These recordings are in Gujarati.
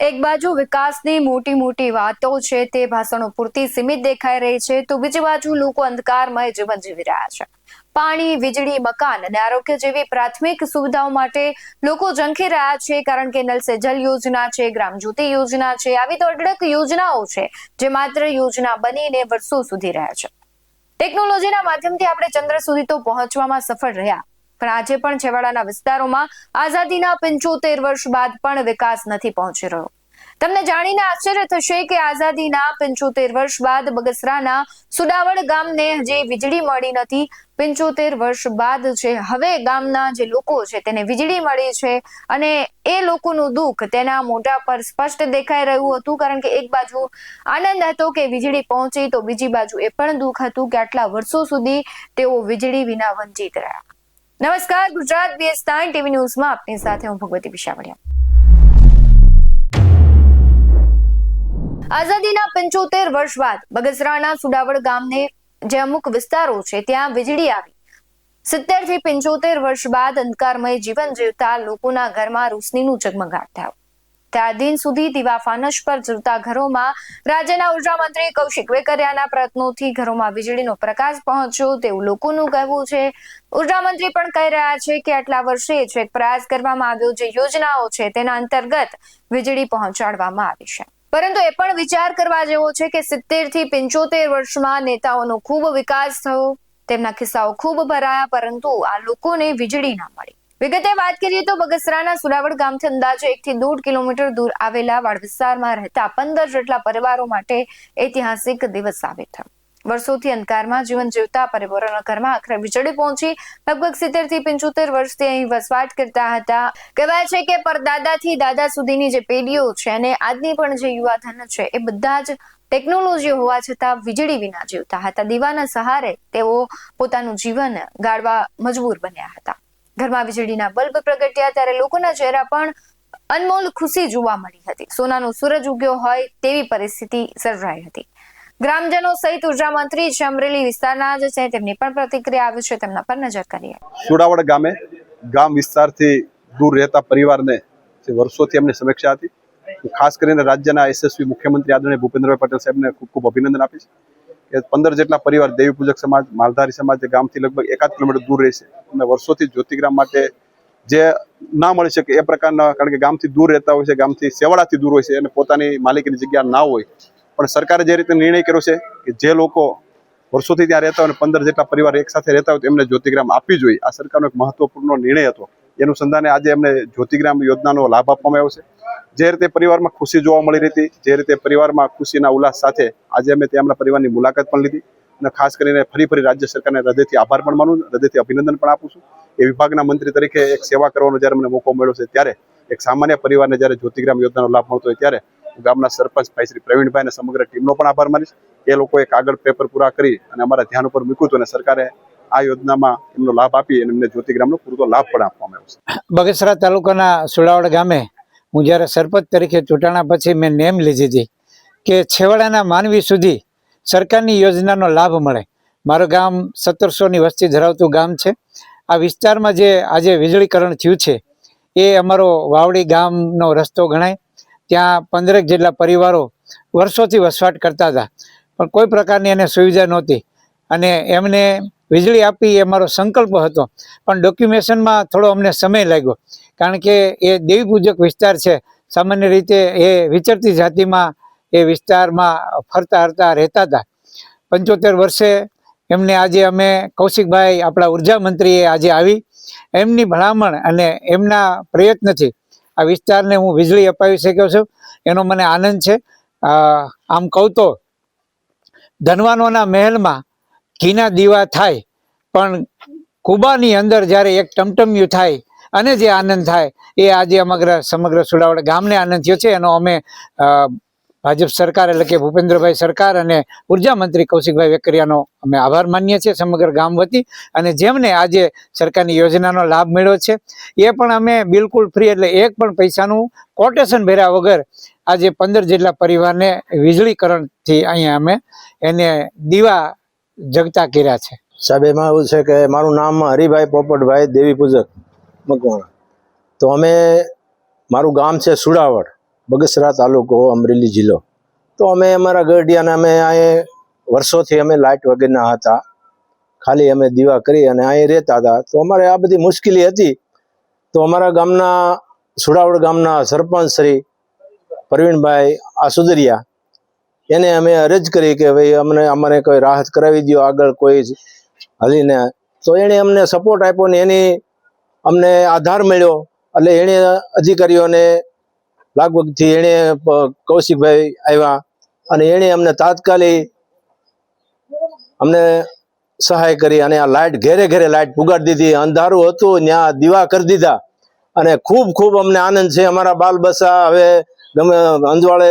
એક બાજુ વિકાસની મોટી મોટી વાતો છે, તે ભાષણો પૂરતી સીમિત દેખાઈ રહી છે, તો બીજી બાજુ લોકો અંધકારમય જીવન જીવી રહ્યા છે. પાણી, વીજળી, મકાન અને આરોગ્ય જેવી પ્રાથમિક સુવિધાઓ માટે લોકો ઝંખી રહ્યા છે, કારણ કે નલ સે યોજના છે, ગ્રામ જ્યોતિ યોજના છે, આવી તો અઢળક યોજનાઓ છે, જે માત્ર યોજના બનીને વર્ષો સુધી રહ્યા છે. ટેકનોલોજીના માધ્યમથી આપણે ચંદ્ર સુધી તો પહોંચવામાં સફળ રહ્યા. પણ આજે પણ છેવાડાના વિસ્તારોમાં આઝાદીના પંચોતેર વર્ષ બાદ પણ વિકાસ નથી પહોંચી રહ્યો. તમને જાણીને આશ્ચર્ય થશે કે આઝાદીના પંચોતેર વર્ષ બાદ બગસરાના સુડાવડ ગામને હજી વીજળી મળી નથી, પંચોતેર વર્ષ બાદ છે હવે ગામના જે લોકો છે તેને વીજળી મળી છે અને એ લોકોનું દુઃખ તેના મોઢા પર સ્પષ્ટ દેખાઈ રહ્યું હતું, કારણ કે એક બાજુ આનંદ હતો કે વીજળી પહોંચી તો બીજી બાજુ એ પણ દુઃખ હતું કે આટલા વર્ષો સુધી તેઓ વીજળી વિના વંચિત રહ્યા. નમસ્કાર, ગુજરાત બીએસ નાઇન ટીવી ન્યૂઝમાં આપની સાથે હું ભગવતી પિશાવડિયા આઝાદીના પંચોતેર વર્ષ બાદ બગસરાના સુડાવડ ગામને જે અમુક વિસ્તારો છે, ત્યાં વીજળી આવી. સિત્તેરથી પંચોતેર વર્ષ બાદ અંધકારમય જીવન જીવતા લોકોના ઘરમાં રોશનીનું ઝગમગાટ થયો. ત્યાં દિન સુધી દીવા ફાનસ પર જીવતા ઘરોમાં રાજ્યના ઊર્જા મંત્રી કૌશિક વેકરિયાના પ્રયત્નોથી ઘરોમાં વીજળીનો પ્રકાશ પહોંચ્યો તેવું લોકોનું કહેવું છે. ઊર્જા મંત્રી પણ કહી રહ્યા છે કે આટલા વર્ષે જ પ્રયાસ કરવામાં આવ્યો જે યોજનાઓ છે તેના અંતર્ગત વીજળી પહોંચાડવામાં આવી છે. પરંતુ એ પણ વિચાર કરવા જેવો છે કે સિત્તેરથી પંચોતેર વર્ષમાં નેતાઓનો ખૂબ વિકાસ થયો, તેમના ખિસ્સાઓ ખૂબ ભરાયા, પરંતુ આ લોકોને વીજળી ના મળી. વિગતે વાત કરીએ તો બગસરાના સુરાવડ ગામથી અંદાજે એક થી દોઢ કિલોમીટર દૂર આવેલા વાડ વિસ્તારમાં રહેતા પંદર જેટલા પરિવારો માટે ઐતિહાસિક દિવસ સાબિત વર્ષોથી અંધકારમાં જીવન જીવતા પરિવારોના ઘરમાં આખરે વીજળી પહોંચી લગભગ સિત્તેરથી પંચોતેર વર્ષથી અહીં વસવાટ કરતા હતા. કહેવાય છે કે પરદાદાથી દાદા સુધીની જે પેઢીઓ છે અને આજની પણ જે યુવાધન છે એ બધા જ ટેકનોલોજી હોવા છતાં વીજળી વિના જીવતા હતા. દીવાના સહારે તેઓ પોતાનું જીવન ગાળવા મજબૂર બન્યા હતા. ઘરમાં વીજળીના બલ્બ પ્રગટ્યા ત્યારે લોકોના ચહેરા પણ અનમોલ ખુશી જોવા મળી હતી. સોનાનો સૂરજ ઉગ્યો હોય તેવી પરિસ્થિતિ સર્જાઈ હતી. ગ્રામજનો સહિત ઊર્જા મંત્રી અમરેલી વિસ્તારના જ છે, તેમની પણ પ્રતિક્રિયા આવી છે, તેમના પર નજર કરીએ. સુડાવડ ગામે ગામ વિસ્તારથી દૂર રહેતા પરિવારને જે વર્ષોથી એમની સમીક્ષા હતી, ખાસ કરીને રાજ્યના યશસ્વી મુખ્યમંત્રી આદરણીય ભૂપેન્દ્રભાઈ પટેલ સાહેબને ખૂબ ખૂબ અભિનંદન આપીશ. કે પંદર જેટલા પરિવાર દેવી પૂજક સમાજ, માલધારી સમાજ જે ગામથી લગભગ એકાદ કિલોમીટર દૂર રહેશે. અને વર્ષોથી જ્યોતિગ્રામ માટે જે ના મળી શકે એ પ્રકારના, કારણ કે ગામથી દૂર રહેતા હોય છે, ગામથી સેવાડાથી દૂર હોય છે અને પોતાની માલિકીની જગ્યા ના હોય. પણ સરકારે જે રીતે નિર્ણય કર્યો છે કે જે લોકો વર્ષોથી ત્યાં રહેતા હોય અને પંદર જેટલા પરિવાર એક સાથે રહેતા હોય તો એમને જ્યોતિગ્રામ આપવી જોઈએ. આ સરકારનો એક મહત્વપૂર્ણ નિર્ણય હતો. એનું સંધાને આજે એમને જ્યોતિગ્રામ યોજનાનો લાભ આપવામાં આવ્યો છે. જે રીતે પરિવારમાં ખુશી જોવા મળી રહી જે રીતે પરિવારમાં ખુશીના ઉલ્લાસ સાથે આજે અમે તેમના પરિવારની મુલાકાત પણ લીધી અને ખાસ કરીને ફરી ફરી રાજ્ય સરકારને હૃદયથી આભાર પણ માનું હૃદયથી અભિનંદન પણ આપું છું. એ વિભાગના મંત્રી તરીકે એક સેવા કરવાનો જ્યારે મને મોકો મળ્યો છે ત્યારે એક સામાન્ય પરિવારને જ્યારે જ્યોતિગ્રામ યોજનાનો લાભ મળતો હોય ત્યારે ગામના સરપંચ ભાઈ શ્રી પ્રવીણભાઈ અને સમગ્ર ટીમનો પણ આભાર માનીશ. એ લોકોએ કાગળ પેપર પૂરા કરી અને અમારા ધ્યાન ઉપર મૂક્યું હતું અને સરકારે આ યોજનામાં એમનો લાભ આપી અને એમને જ્યોતિગ્રામનો પૂરતો લાભ પણ આપવામાં આવ્યો છે. બગસરા તાલુકાના સુડાવડ ગામે હું જ્યારે સરપંચ તરીકે ચૂંટાણા પછી મેં નેમ લીધી હતી કે છેવાડાના માનવી સુધી સરકારની યોજનાનો લાભ મળે. મારું ગામ સત્તરસોની વસ્તી ધરાવતું ગામ છે. આ વિસ્તારમાં જે આજે વીજળીકરણ થયું છે, એ અમારો વાવડી ગામનો રસ્તો ગણાય. ત્યાં પંદરેક જેટલા પરિવારો વર્ષોથી વસવાટ કરતા હતા. પણ કોઈ પ્રકારની એને સુવિધા નહોતી. અને એમને વીજળી આપી એ મારો સંકલ્પ હતો. પણ ડોક્યુમેશનમાં થોડો અમને સમય લાગ્યો. કારણ કે એ દેવી પૂજક વિસ્તાર છે. સામાન્ય રીતે એ વિચરતી જાતિમાં એ વિસ્તારમાં ફરતા હરતા રહેતા હતા. પંચોતેર વર્ષે એમને આજે અમે કૌશિકભાઈ આપણા ઊર્જા મંત્રીએ આજે આવી. એમની ભલામણ અને એમના પ્રયત્નથી આ વિસ્તારને હું વીજળી અપાવી શક્યો છું. એનો મને આનંદ છે. આમ કહું તો ધનવાનોના મહેલમાં ઘીના દીવા થાય, પણ કુબાની અંદર જ્યારે એક ટમટમિયું થાય અને જે આનંદ થાય એ આજે અમગ્ર સમગ્ર સુડાવડ ગામને આનંદ થયો છે. એનો અમે ભાજપ સરકાર એટલે કે ભૂપેન્દ્રભાઈ સરકાર અને ઊર્જા મંત્રી કૌશિકભાઈ વેકરિયાનો અમે આભાર માનીએ છીએ સમગ્ર ગામ વતી. અને જેમને આજે સરકારની યોજનાનો લાભ મળ્યો છે, એ પણ અમે બિલકુલ ફ્રી એટલે એક પણ પૈસાનું કોટેશન ભર્યા વગર આજે પંદર જેટલા પરિવારને વીજળીકરણથી અહીંયા અમે એને દીવા જગતા કર્યા છે. સાહેબ, એમાં એવું છે કે મારું નામ હરિભાઈ પોપટભાઈ દેવી પૂજક મકવાણા. તો અમે, મારું ગામ છે સુડાવડ, બગસરા તાલુકો, અમરેલી જિલ્લો. તો અમે અમારા ગરડિયાના અમે અહીં વર્ષોથી અમે લાઇટ વગેરેના હતા. ખાલી અમે દીવા કરી અને અહીં રહેતા હતા. તો અમારે આ બધી મુશ્કેલી હતી. તો અમારા ગામના, સુડાવડ ગામના સરપંચ શ્રી પ્રવીણભાઈ આસુદરિયા, એને અમે અરજ કરી કે ભાઈ અમને, અમારે કોઈ રાહત કરાવી દો આગળ કોઈ હલીને. તો એણે અમને સપોર્ટ આપ્યો ને એની અમને આધાર મળ્યો. એટલે એણે અધિકારીઓને લાગવગથી એણે કૌશિકભાઈ આવ્યા અને એણે અમને તાત્કાલિક અમને સહાય કરી અને આ લાઇટ ઘેરે ઘેરે લાઇટ પુગાડી દીધી. અંધારું હતું, ત્યાં દીવા કરી દીધા. અને ખૂબ ખૂબ અમને આનંદ છે. અમારા બાલ બસા હવે ગમે અંજવાળે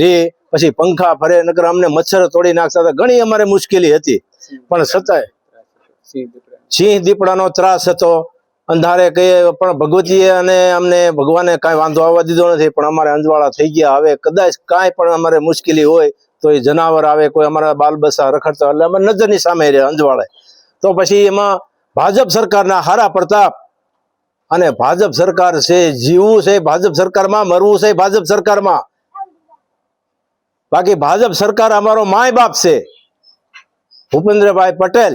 રે પછી પંખા ફરે, નકર અમને મચ્છર તોડી નાખતા હતા. ઘણી અમારે મુશ્કેલી હતી. પણ છતાંય સિંહ દીપડાનો ત્રાસ હતો. અંધારે કહીએ પણ ભગવતીએ અને અમને ભગવાને કાંઈ વાંધો આવવા દીધો નથી, પણ અમારે અંજવાળા થઈ ગયા. હવે કદાચ કાંઈ પણ અમારે મુશ્કેલી હોય, તો એ જનાવર આવે, કોઈ અમારા બાલ બસા રખડતા એટલે અમે નજરની સામે રહે અંજવાળે. તો પછી એમાં ભાજપ સરકારના હારા પ્રતાપ અને ભાજપ સરકાર છે, જીવવું છે, ભાજપ સરકારમાં મરવું છે, ભાજપ સરકારમાં. બાકી ભાજપ સરકાર અમારો માય બાપ છે. ભૂપેન્દ્રભાઈ પટેલ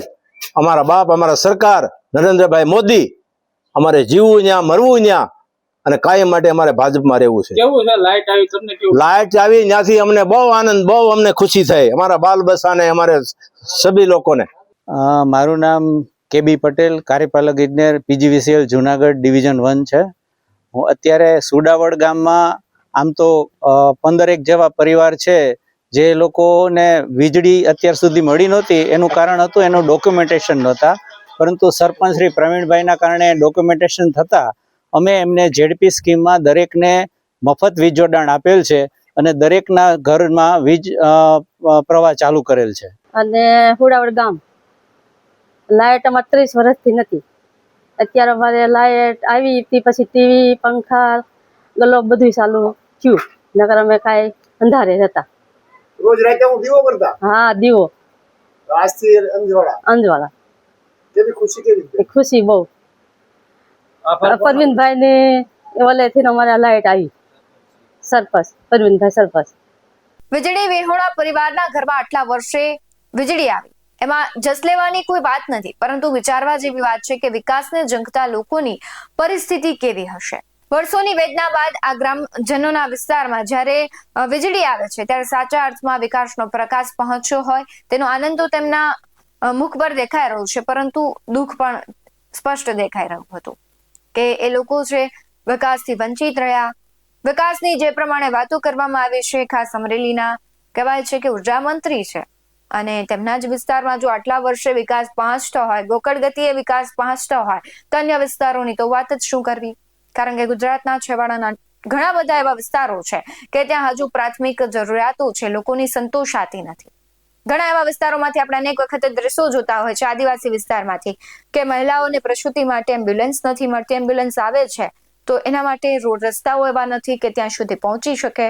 અમારા બાપ અમારા સરકાર નરેન્દ્રભાઈ મોદી અમારે જીવવું ત્યાં મરવું ત્યાં અને કાયમ માટે અમારે ભાજપમાં રહેવું છે. લાઇટ લાઈટ આવી તમને કેવું? લાઈટ આવી ત્યાંથી અમને બહુ આનંદ બહુ અમને ખુશી થઈ. અમારા બાલ બસાને અમારે સભી લોકોને. અ, મારું નામ કેબી પટેલ કાર્યપાલક ઇજનેર પીજીવીસીએલ જુનાગઢ ડિવિઝન વન છે. હું અત્યારે સુડાવડ ગામમાં આમ તો પંદરેક જેવા પરિવાર છે. જે લોકોને વીજળી અત્યાર સુધી મળી નહોતી, એનું કારણ હતું, એનું ડોક્યુમેન્ટેશન નહોતા. પરંતુ સરપંચ શ્રી પ્રવીણભાઈના કારણે ડોક્યુમેન્ટેશન થતાં, અમે એમને ઝેડપી સ્કીમમાં દરેકને મફત વીજ જોડાણ આપેલ છે અને દરેકના ઘરમાં વીજ પ્રવાહ ચાલુ કરેલ છે. અને હુડાવડ ગામ. લાઇટ અમારે ત્રીસ વર્ષથી નથી. અત્યારે અમારે લાઇટ આવી હતી, પછી ટીવી, પંખા, ગલો બધું ચાલુ થયું. નકર અમે કાંઈ અંધારે હતા રોજ રાતે હું દીવો કરતા હા દીવો. આજથી અંજવાળા. અંજવાળા. કેવી ખુશી કેવી ખુશી બહુ. પરવીનભાઈ ને ઓલેથી અમારે લાઈટ આવી. સરપંચ પરવીનભાઈ સરપંચ. વીજળી વિહોણા પરિવારના ઘરમાં આટલા વર્ષે વીજળી આવી. એમાં જસ લેવાની કોઈ વાત નથી પરંતુ વિચારવા જેવી વાત છે કે વિકાસને ઝંખતા લોકોની પરિસ્થિતિ કેવી હશે? વર્ષોની વેદના બાદ આ ગ્રામજનોના વિસ્તારમાં જ્યારે વીજળી આવે છે, ત્યારે સાચા અર્થમાં વિકાસનો પ્રકાશ પહોંચ્યો હોય, તેનો આનંદ તો તેમના મુખ પર દેખાઈ રહ્યો છે, પરંતુ દુઃખ પણ સ્પષ્ટ દેખાઈ રહ્યું હતું કે એ લોકો છે વિકાસથી વંચિત રહ્યા, વિકાસની જે પ્રમાણે વાતો કરવામાં આવી છે, ખાસ અમરેલીના કહેવાય છે કે ઊર્જા મંત્રી છે, અને તેમના જ વિસ્તારમાં જો આટલા વર્ષે વિકાસ પહોંચતો હોય ગોકળ ગતિએ વિકાસ પહોંચતો હોય, તો અન્ય વિસ્તારોની તો વાત જ શું કરવી? કારણ કે ગુજરાતના છેવાડાના ઘણા બધા એવા વિસ્તારો છે કે ત્યાં હજુ પ્રાથમિક જરૂરિયાતો છે, લોકોની સંતોષાતી નથી. ઘણા એવા વિસ્તારોમાંથી આપણે અનેક વખત દ્રશ્યો જોતા હોય છે, આદિવાસી વિસ્તારમાંથી, કે મહિલાઓને પ્રસૂતિ માટે એમ્બ્યુલન્સ નથી મળતી, એમ્બ્યુલન્સ આવે છે, તો એના માટે રોડ રસ્તાઓ એવા નથી કે ત્યાં સુધી પહોંચી શકે.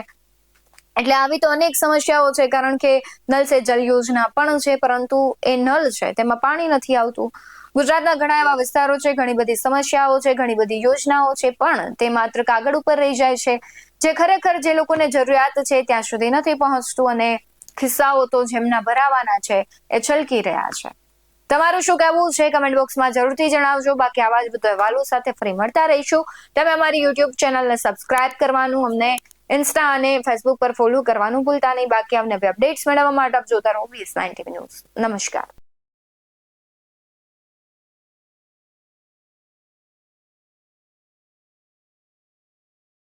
એટલે આવી તો અનેક સમસ્યાઓ છે, કારણ કે નલ સે જલ યોજના પણ છે, પરંતુ એ નલ છે, તેમાં પાણી નથી આવતું. ગુજરાતના ઘણા એવા વિસ્તારો છે, ઘણી બધી સમસ્યાઓ છે, ઘણી બધી યોજનાઓ છે, પણ તે માત્ર કાગળ ઉપર રહી જાય છે. જે ખરેખર જે લોકોને જરૂરિયાત છે, ત્યાં સુધી નથી પહોંચતું અને ખિસ્સાઓ તો જેમના ભરાવાના છે, એ છલકી રહ્યા છે. તમારું શું કહેવું છે? કમેન્ટ બોક્સમાં જરૂરથી જણાવજો. બાકી આવા જ બધો અહેવાલો સાથે ફરી મળતા રહીશું. તમે અમારી યુટ્યુબ ચેનલને સબસ્ક્રાઇબ કરવાનું, અમને ઇન્સ્ટા અને ફેસબુક પર ફોલો કરવાનું ભૂલતા નહીં. બાકી અમને અપડેટ્સ મેળવવા માટે આપ જોતા રહો બીએસ નાઇન્ટી ન્યૂઝ નમસ્કાર.